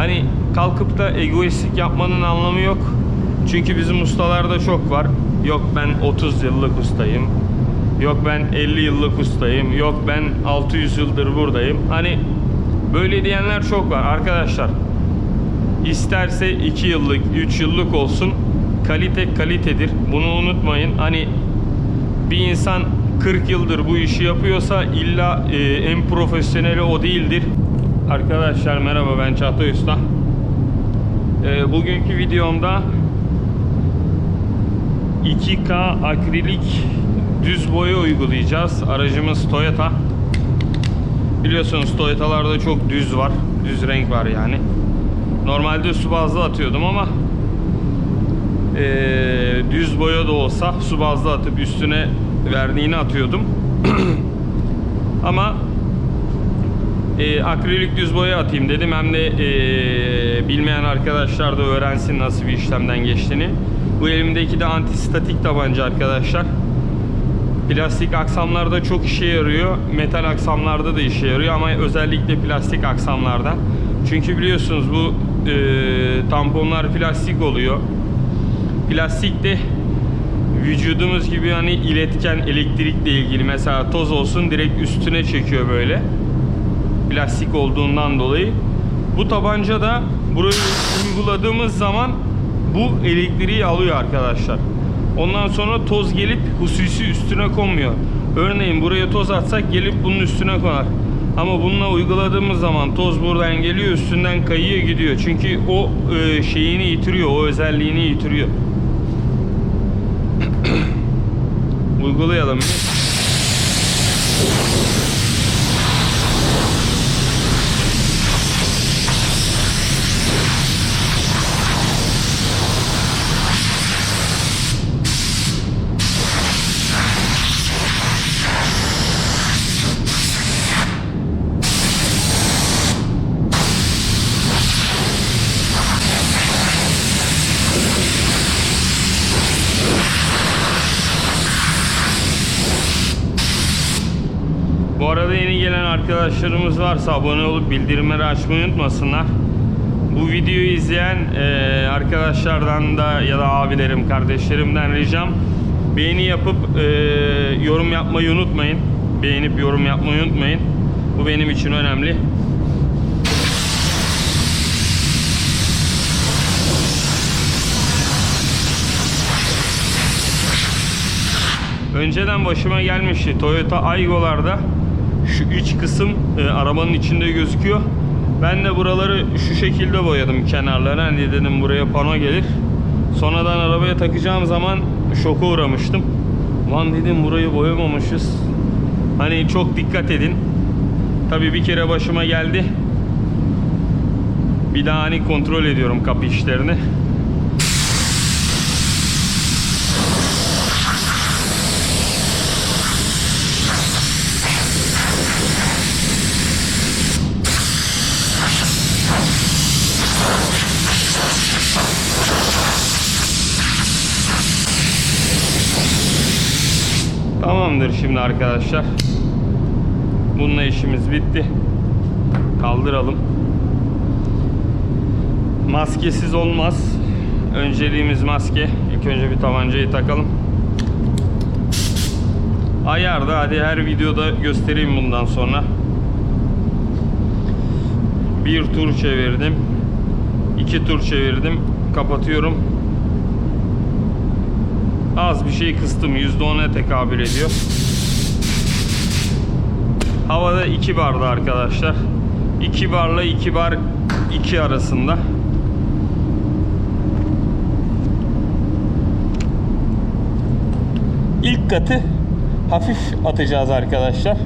Hani kalkıp da egoistlik yapmanın anlamı yok. Çünkü bizim ustalarda çok var. Yok ben 30 yıllık ustayım. Yok ben 50 yıllık ustayım. Yok ben 600 yıldır buradayım. Hani böyle diyenler çok var arkadaşlar. İsterse 2 yıllık, 3 yıllık olsun. Kalite kalitedir. Bunu unutmayın. Hani bir insan 40 yıldır bu işi yapıyorsa illa e, en profesyoneli o değildir. Arkadaşlar merhaba ben Çağatay Usta. E, bugünkü videomda 2K akrilik düz boya uygulayacağız. Aracımız Toyota. Biliyorsunuz Toyota'larda çok düz var. Düz renk var yani. Normalde su bazlı atıyordum ama eee, düz boya da olsa su bazlı atıp üstüne verniğini atıyordum. ama eee, akrilik düz boya atayım dedim. Hem de eee, bilmeyen arkadaşlar da öğrensin nasıl bir işlemden geçtiğini. Bu elimdeki de antistatik tabanca arkadaşlar. Plastik aksamlarda çok işe yarıyor. Metal aksamlarda da işe yarıyor ama özellikle plastik aksamlarda. Çünkü biliyorsunuz bu e, tamponlar plastik oluyor. Plastik de vücudumuz gibi hani iletken elektrikle ilgili mesela toz olsun direkt üstüne çekiyor böyle. Plastik olduğundan dolayı. Bu tabanca da burayı uyguladığımız zaman bu elektriği alıyor arkadaşlar. Ondan sonra toz gelip hususi üstüne konmuyor. Örneğin buraya toz atsak gelip bunun üstüne konar. Ama bununla uyguladığımız zaman toz buradan geliyor üstünden kayıyor gidiyor. Çünkü o e, şeyini yitiriyor, o özelliğini yitiriyor. Uygulayalım. Arkadaşlarımız varsa abone olup bildirimleri açmayı unutmasınlar. Bu videoyu izleyen e, arkadaşlardan da ya da abilerim, kardeşlerimden ricam beğeni yapıp e, yorum yapmayı unutmayın. Beğenip yorum yapmayı unutmayın. Bu benim için önemli. Önceden başıma gelmişti. Toyota Aygo'larda şu iç kısım e, arabanın içinde gözüküyor. Ben de buraları şu şekilde boyadım kenarlarına. Hani dedim buraya pano gelir. Sonradan arabaya takacağım zaman şoka uğramıştım. Lan dedim burayı boyamamışız. Hani çok dikkat edin. Tabii bir kere başıma geldi. Bir daha hani kontrol ediyorum kapı işlerini. Tamamdır şimdi arkadaşlar. Bununla işimiz bitti. Kaldıralım. Maskesiz olmaz. Önceliğimiz maske. İlk önce bir tabancayı takalım. Ayarda hadi her videoda göstereyim bundan sonra. Bir tur çevirdim. iki tur çevirdim. Kapatıyorum. Az bir şey kıstım. %10'a tekabül ediyor. Havada 2 barda arkadaşlar. 2 barla 2 bar 2 arasında. İlk katı hafif atacağız arkadaşlar.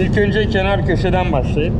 İlk önce kenar köşeden başlayıp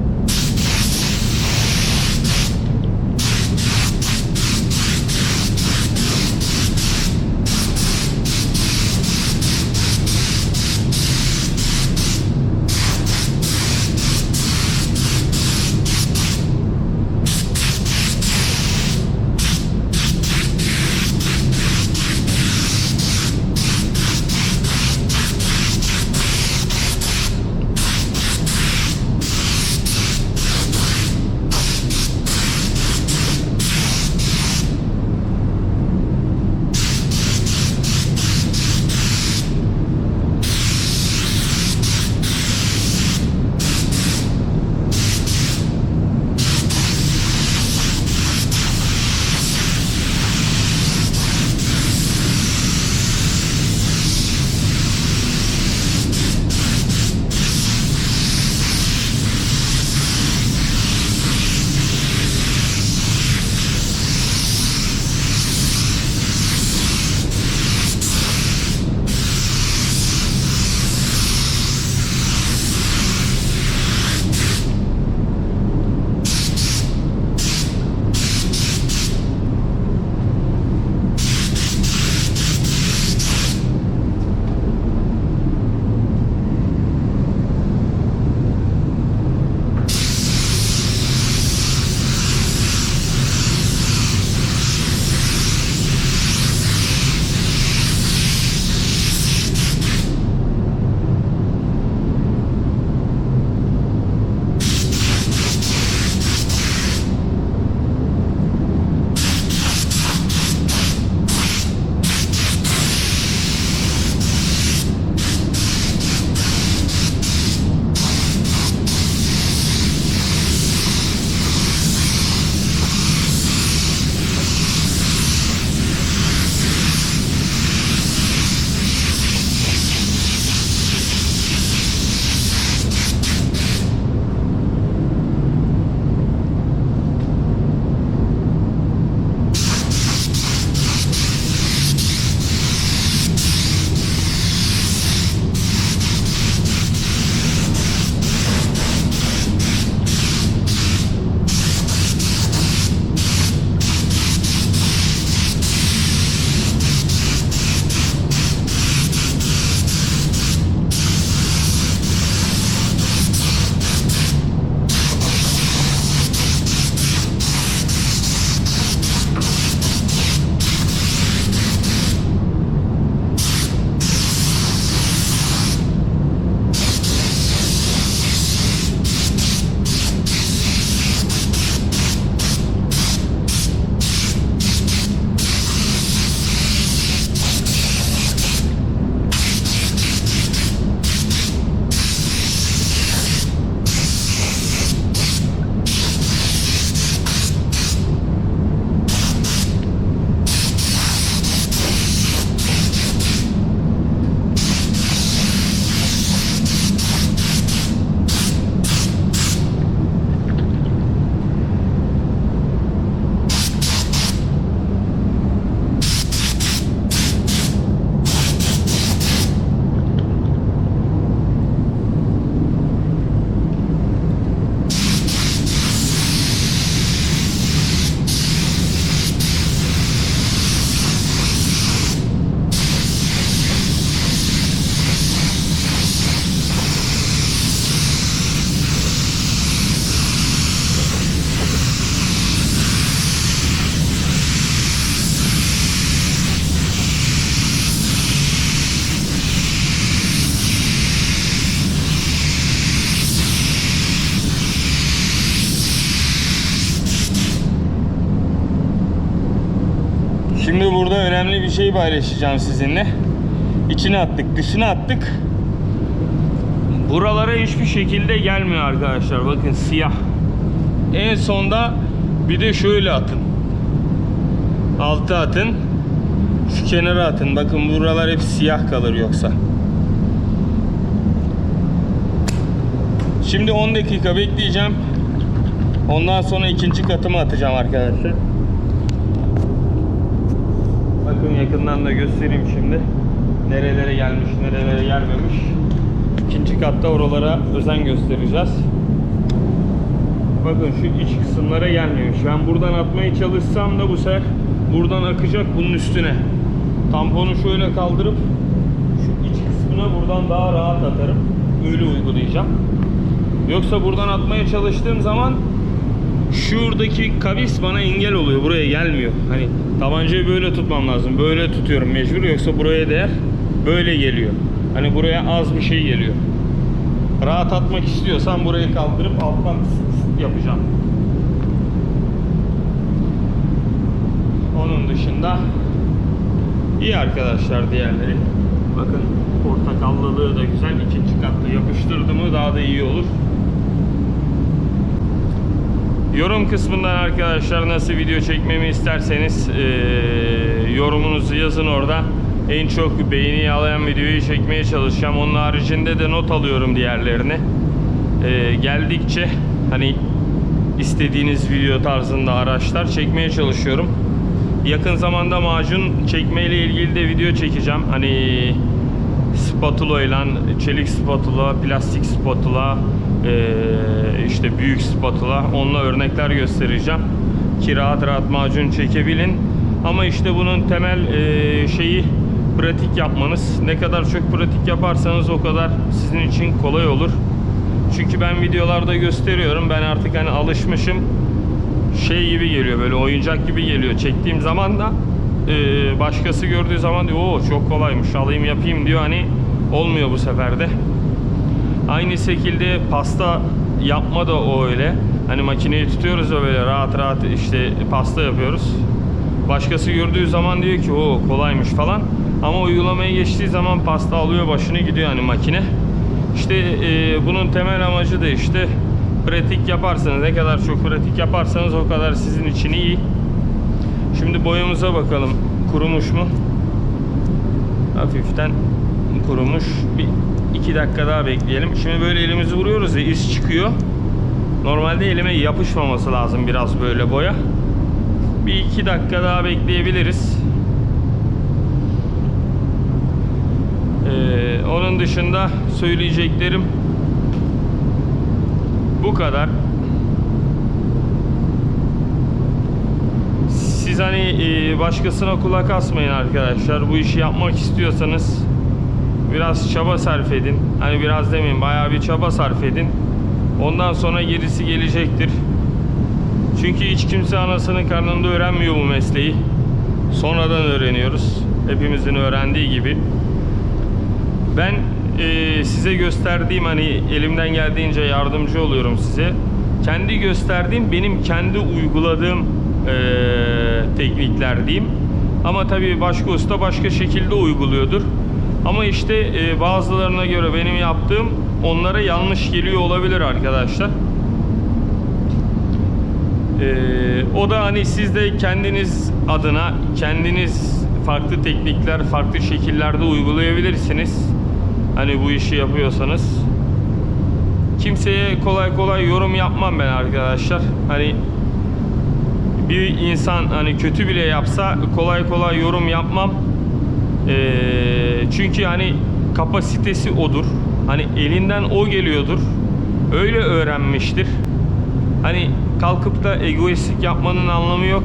önemli bir şey paylaşacağım sizinle. İçine attık, dışına attık. Buralara hiçbir şekilde gelmiyor arkadaşlar. Bakın siyah. En sonda bir de şöyle atın. Altı atın. Şu kenara atın. Bakın buralar hep siyah kalır yoksa. Şimdi 10 dakika bekleyeceğim. Ondan sonra ikinci katımı atacağım arkadaşlar. Bakın yakından da göstereyim şimdi. Nerelere gelmiş, nerelere gelmemiş. İkinci katta oralara özen göstereceğiz. Bakın şu iç kısımlara gelmemiş. Ben buradan atmaya çalışsam da bu sefer buradan akacak bunun üstüne. Tamponu şöyle kaldırıp şu iç kısmına buradan daha rahat atarım. Öyle uygulayacağım. Yoksa buradan atmaya çalıştığım zaman şuradaki kavis bana engel oluyor. Buraya gelmiyor. Hani tabancayı böyle tutmam lazım. Böyle tutuyorum mecbur. Yoksa buraya değer. Böyle geliyor. Hani buraya az bir şey geliyor. Rahat atmak istiyorsan burayı kaldırıp alttan yapacağım. Onun dışında iyi arkadaşlar diğerleri. Bakın portakallılığı da güzel. İkinci katta yapıştırdı mı daha da iyi olur. Yorum kısmından arkadaşlar nasıl video çekmemi isterseniz eee, yorumunuzu yazın orada. En çok beğeni alayan videoyu çekmeye çalışacağım. Onun haricinde de not alıyorum diğerlerini. Eee, geldikçe hani istediğiniz video tarzında araçlar çekmeye çalışıyorum. Yakın zamanda macun çekme ile ilgili de video çekeceğim. Hani spatula ile çelik spatula, plastik spatula, eee, işte büyük spatula onunla örnekler göstereceğim. Ki rahat rahat macun çekebilin. Ama işte bunun temel eee, şeyi pratik yapmanız. Ne kadar çok pratik yaparsanız o kadar sizin için kolay olur. Çünkü ben videolarda gösteriyorum. Ben artık hani alışmışım. Şey gibi geliyor böyle oyuncak gibi geliyor. Çektiğim zaman da eee, başkası gördüğü zaman diyor o çok kolaymış alayım yapayım diyor. Hani olmuyor bu sefer de. Aynı şekilde pasta yapma da o öyle. Hani makineyi tutuyoruz da böyle rahat rahat işte pasta yapıyoruz. Başkası gördüğü zaman diyor ki o kolaymış falan. Ama uygulamaya geçtiği zaman pasta alıyor başını gidiyor hani makine. İşte e, bunun temel amacı da işte pratik yaparsanız ne kadar çok pratik yaparsanız o kadar sizin için iyi. Şimdi boyamıza bakalım kurumuş mu? Hafiften kurumuş. Bir iki dakika daha bekleyelim. Şimdi böyle elimizi vuruyoruz ya iz çıkıyor. Normalde elime yapışmaması lazım biraz böyle boya. Bir iki dakika daha bekleyebiliriz. Ee, onun dışında söyleyeceklerim bu kadar. Hani e, başkasına kulak asmayın arkadaşlar. Bu işi yapmak istiyorsanız biraz çaba sarf edin. Hani biraz demeyin bayağı bir çaba sarf edin. Ondan sonra gerisi gelecektir. Çünkü hiç kimse anasının karnında öğrenmiyor bu mesleği. Sonradan öğreniyoruz. Hepimizin öğrendiği gibi. Ben e, size gösterdiğim hani elimden geldiğince yardımcı oluyorum size. Kendi gösterdiğim benim kendi uyguladığım e, teknikler diyeyim. Ama tabii başka usta başka şekilde uyguluyordur. Ama işte e, bazılarına göre benim yaptığım onlara yanlış geliyor olabilir arkadaşlar. Ee, o da hani siz de kendiniz adına kendiniz farklı teknikler, farklı şekillerde uygulayabilirsiniz. Hani bu işi yapıyorsanız. Kimseye kolay kolay yorum yapmam ben arkadaşlar. Hani bir insan hani kötü bile yapsa kolay kolay yorum yapmam. Ee, çünkü hani kapasitesi odur. Hani elinden o geliyordur. Öyle öğrenmiştir. Hani kalkıp da egoistlik yapmanın anlamı yok.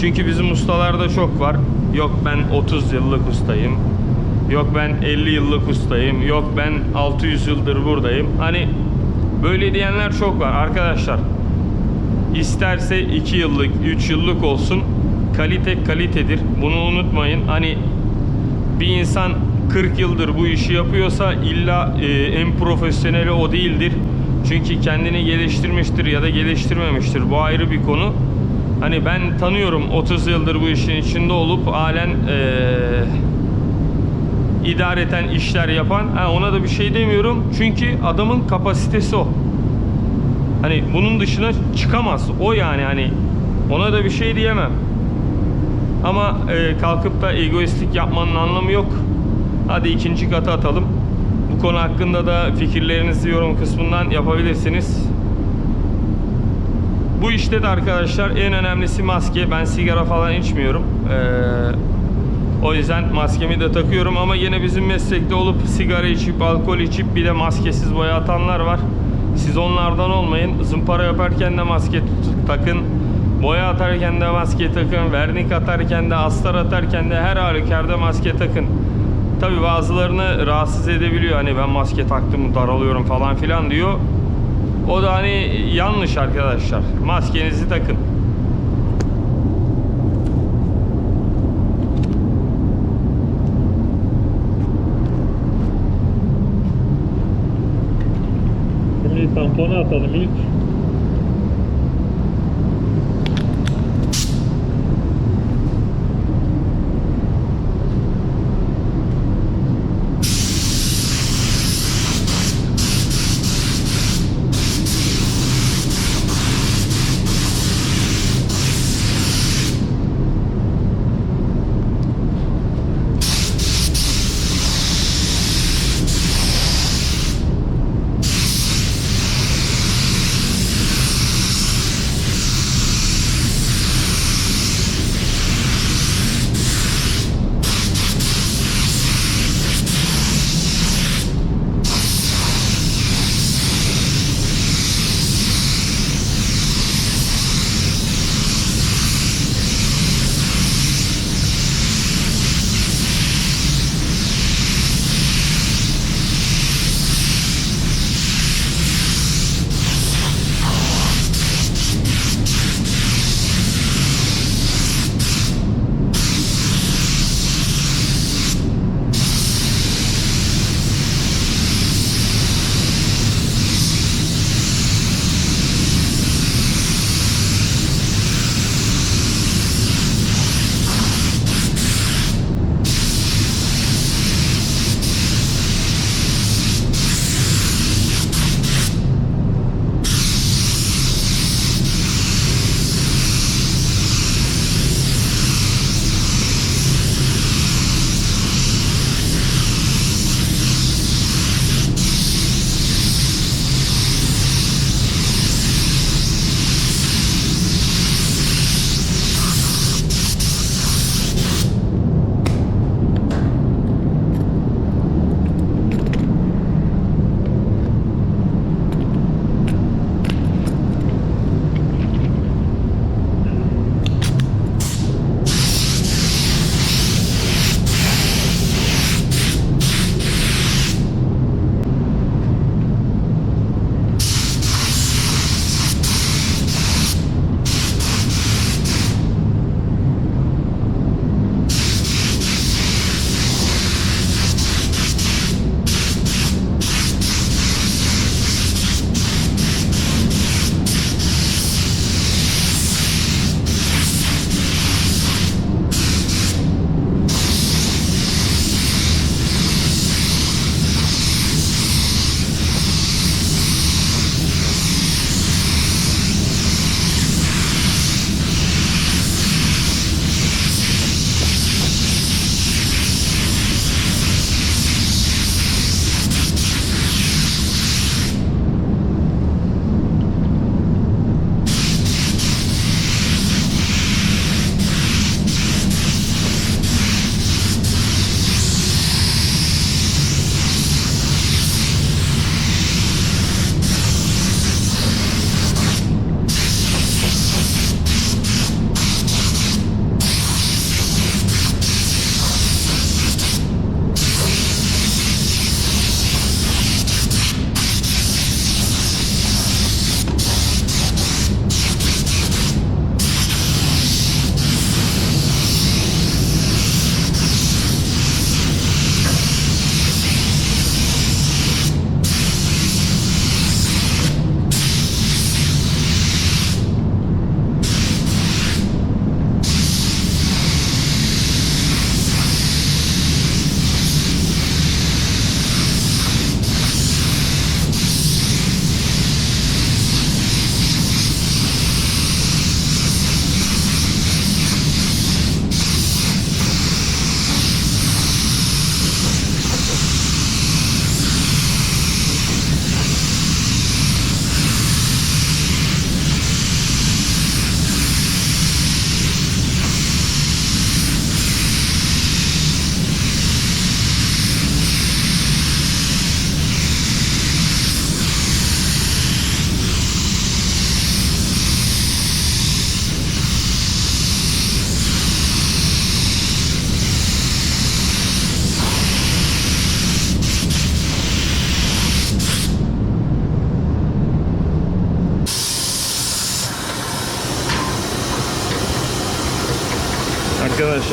Çünkü bizim ustalarda çok var. Yok ben 30 yıllık ustayım. Yok ben 50 yıllık ustayım. Yok ben 600 yıldır buradayım. Hani böyle diyenler çok var arkadaşlar. İsterse 2 yıllık, 3 yıllık olsun. Kalite kalitedir. Bunu unutmayın. Hani bir insan 40 yıldır bu işi yapıyorsa illa e, en profesyoneli o değildir. Çünkü kendini geliştirmiştir ya da geliştirmemiştir. Bu ayrı bir konu. Hani ben tanıyorum 30 yıldır bu işin içinde olup halen eee idareten işler yapan. Ha, ona da bir şey demiyorum. Çünkü adamın kapasitesi o. Hani bunun dışına çıkamaz. O yani hani ona da bir şey diyemem. Ama e, kalkıp da egoistlik yapmanın anlamı yok. Hadi ikinci katı atalım. Bu konu hakkında da fikirlerinizi yorum kısmından yapabilirsiniz. Bu işte de arkadaşlar en önemlisi maske. Ben sigara falan içmiyorum. Ee, o yüzden maskemi de takıyorum ama yine bizim meslekte olup sigara içip alkol içip bir de maskesiz boya atanlar var. Siz onlardan olmayın. Zımpara yaparken de maske takın. Boya atarken de maske takın. Vernik atarken de astar atarken de her halükarda maske takın. Tabi bazılarını rahatsız edebiliyor. Hani ben maske taktım daralıyorum falan filan diyor. O da hani yanlış arkadaşlar. Maskenizi takın. Şimdi tamponu atalım ilk.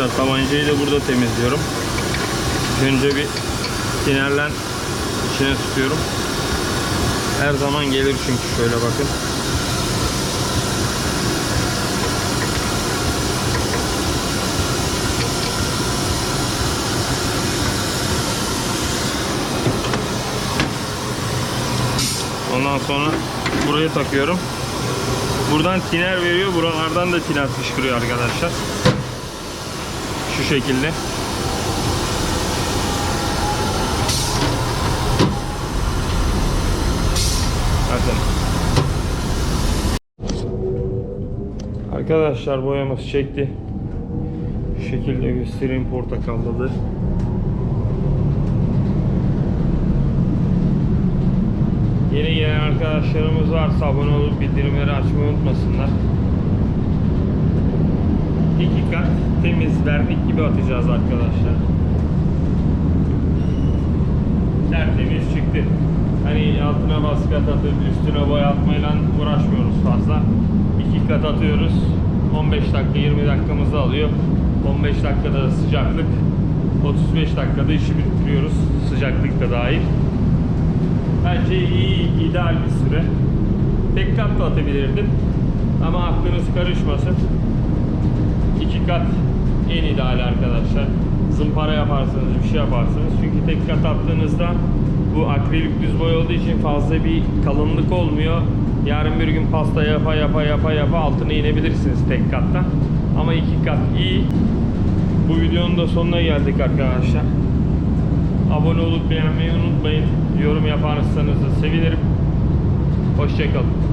Arkadaşlar tabancayı da burada temizliyorum. Önce bir tinerlen içine tutuyorum. Her zaman gelir çünkü şöyle bakın. Ondan sonra buraya takıyorum. Buradan tiner veriyor. Buralardan da tiner fışkırıyor arkadaşlar. Şu şekilde. Bakın. Arkadaşlar boyamız çekti. Şu şekilde göstereyim portakallı. Yeni gelen arkadaşlarımız varsa abone olup bildirimleri açmayı unutmasınlar. İki kat temiz vernik gibi atacağız arkadaşlar. Tertemiz çıktı. Hani altına baskı atıp üstüne boya atmayla uğraşmıyoruz fazla. İki kat atıyoruz. 15 dakika 20 dakikamızı alıyor. 15 dakikada sıcaklık 35 dakikada işi bitiriyoruz. Sıcaklık da dahil. Bence iyi, ideal bir süre. Tek kat da atabilirdim. Ama aklınız karışmasın. Kat en ideal arkadaşlar. Zımpara yaparsanız, bir şey yaparsınız. Çünkü tek kat attığınızda bu akrilik düz boy olduğu için fazla bir kalınlık olmuyor. Yarın bir gün pasta yapa yapa yapa yapa altına inebilirsiniz tek katta. Ama iki kat iyi. Bu videonun da sonuna geldik arkadaşlar. Abone olup beğenmeyi unutmayın. Yorum yaparsanız da sevinirim. Hoşçakalın.